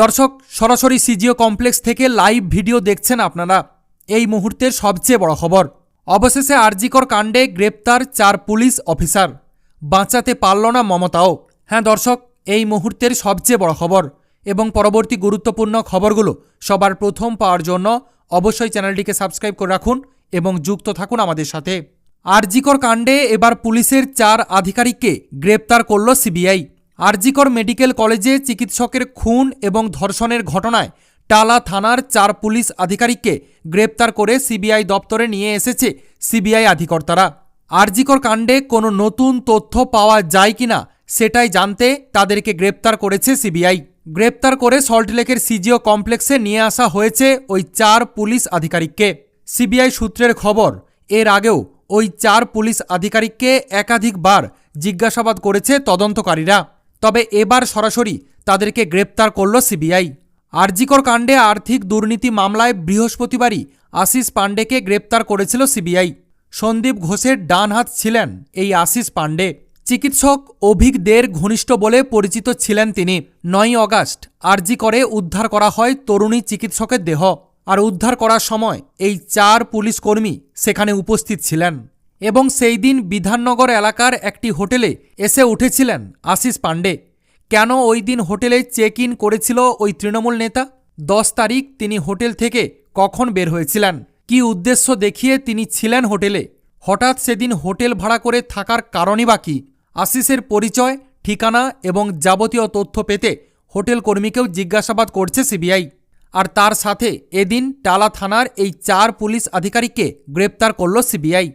দর্শক, সরাসরি CGO complex থেকে লাইভ ভিডিও দেখছেন আপনারা। এই মুহূর্তের সবচেয়ে বড় খবর, অবশেষে আরজিকর কাণ্ডে গ্রেপ্তার চার পুলিশ অফিসার। বাঁচাতে পারল না মমতাও। হ্যাঁ দর্শক, এই মুহূর্তের সবচেয়ে বড় খবর এবং পরবর্তী গুরুত্বপূর্ণ খবরগুলো সবার প্রথম পাওয়ার জন্য অবশ্যই চ্যানেলটিকে সাবস্ক্রাইব করে রাখুন এবং যুক্ত থাকুন আমাদের সাথে। আরজিকর কাণ্ডে এবার পুলিশের চার আধিকারিককে গ্রেপ্তার করল সিবিআই। আরজিকর মেডিকেল কলেজে চিকিৎসকের খুন এবং ধর্ষণের ঘটনায় টালা থানার চার পুলিশ আধিকারিককে গ্রেপ্তার করে সিবিআই দপ্তরে নিয়ে এসেছে সিবিআই আধিকর্তারা। আরজিকর কাণ্ডে কোনো নতুন তথ্য পাওয়া যায় কিনা সেটাই জানতে তাদেরকে গ্রেপ্তার করেছে সিবিআই। গ্রেপ্তার করে সল্টলেকের সিজিও কমপ্লেক্সে নিয়ে আসা হয়েছে ওই চার পুলিশ আধিকারিককে। সিবিআই সূত্রের খবর, এর আগেও ওই চার পুলিশ আধিকারিককে একাধিকবার জিজ্ঞাসাবাদ করেছে তদন্তকারীরা। তবে এবার সরাসরি তাদেরকে গ্রেপ্তার করল সিবিআই। আরজিকর কাণ্ডে আর্থিক দুর্নীতি মামলায় বৃহস্পতিবারই আশিস পাণ্ডেকে গ্রেপ্তার করেছিল সিবিআই। সন্দীপ ঘোষের ডান হাত ছিলেন এই আশিস পাণ্ডে। চিকিৎসক অভিক দের ঘনিষ্ঠ বলে পরিচিত ছিলেন তিনি। নয় অগাস্ট আরজি করে উদ্ধার করা হয় তরুণী চিকিৎসকের দেহ। আর উদ্ধার করার সময় এই চার পুলিশ কর্মী সেখানে উপস্থিত ছিলেন এবং সেই দিন বিধাননগর এলাকার একটি হোটেলে এসে উঠেছিলেন আশিস পাণ্ডে। কেন ওই দিন হোটেলে চেক ইন করেছিল ওই তৃণমূল নেতা? দশ তারিখ তিনি হোটেল থেকে কখন বের হয়েছিলেন? কি উদ্দেশ্য দেখিয়ে তিনি ছিলেন হোটেলে? হঠাৎ সেদিন হোটেল ভাড়া করে থাকার কারণই বা কী? আশিসের পরিচয়, ঠিকানা এবং যাবতীয় তথ্য পেতে হোটেল কর্মীকেও জিজ্ঞাসাবাদ করছে সিবিআই। আর তার সাথে এদিন টালা থানার এই চার পুলিশ আধিকারিককে গ্রেপ্তার করল সিবিআই।